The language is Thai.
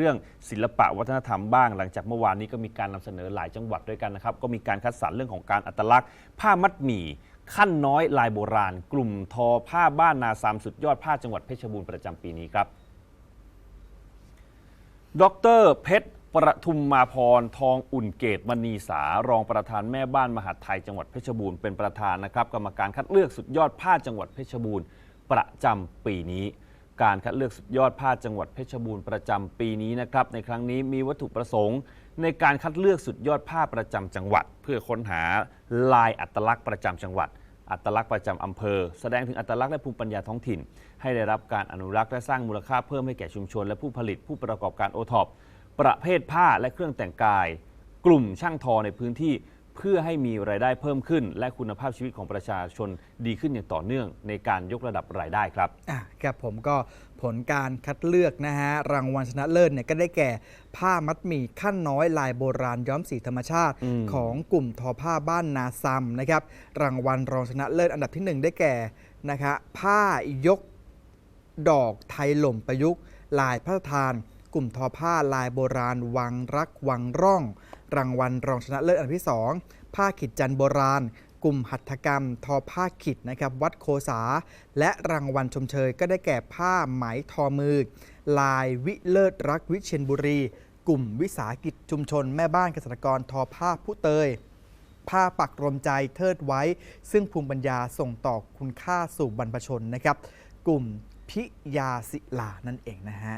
เรื่องศิลปะวัฒนธรรมบ้าง หลังจากเมื่อวานนี้ก็มีการนำเสนอหลายจังหวัดด้วยกันนะครับ ก็มีการคัดสรรเรื่องของการอัตลักษณ์ ผ้ามัดหมี่ขั้นน้อยลายโบราณ กลุ่มทอผ้าบ้านนาซามสุดยอดผ้าจังหวัดเพชรบูรณ์ประจำปีนี้ครับ ดรเพชรประทุมมาพรทองอุ่นเกตมณีสารองประธานแม่บ้านมหาไทยจังหวัดเพชรบูรณ์เป็นประธานนะครับ กรรมการคัดเลือกสุดยอดผ้าจังหวัดเพชรบูรณ์ประจำปีนี้ การคัดเลือกสุดยอดผ้าจังหวัดเพชรบูรณ์ประจำปีนี้นะครับในครั้งนี้มีวัตถุประสงค์ ในการคัดเลือกสุดยอดผ้าประจำจังหวัด เพื่อค้นหาลายอัตลักษณ์ประจำจังหวัด อัตลักษณ์ประจำอำเภอ แสดงถึงอัตลักษณ์และภูมิปัญญาท้องถิ่น ให้ได้รับการอนุรักษ์และสร้างมูลค่าเพิ่มให้แก่ชุมชน และผู้ผลิตผู้ประกอบการโอท็อปประเภทผ้าและเครื่องแต่งกาย กลุ่มช่างทอในพื้นที่ เพื่อให้มีรายได้เพิ่มขึ้น และคุณภาพชีวิตของประชาชนดีขึ้นอย่างต่อเนื่อง ในการยกระดับรายได้ครับ อะครับผมก็ผลการคัดเลือกนะฮะ รางวัลชนะเลิศเนี่ยก็ได้แก่ผ้ามัดหมี่ขั้นน้อยลายโบราณย้อมสีธรรมชาติ อืม ของกลุ่มทอผ้าบ้านนาซัมนะครับ รางวัลรองชนะเลิศอันดับที่หนึ่งได้แก่นะคะผ้ายกดอกไทยหล่มประยุกต์ ลายพระราชทาน กลุ่มทอผ้าลายโบราณ วังรักวังร่อง รางวัลรองชนะเลิศอันดับที่สองผ้าขิดจันโบราณ กลุ่มหัตถกรรม ทอผ้าขิดนะครับวัดโคสา และรางวัลชมเชยก็ได้แก่ผ้าไหมทอมือ ลายวิเลิศรักวิเชียรบุรี กลุ่มวิสาหกิจชุมชน แม่บ้านเกษตรกรทอผ้าผู้เตยผ้าปักรมใจเทิดไว้ ซึ่งภูมิปัญญาส่งต่อคุณค่าสู่บรรพชนนะครับ กลุ่มพิยาศิลานั่นเองนะฮะ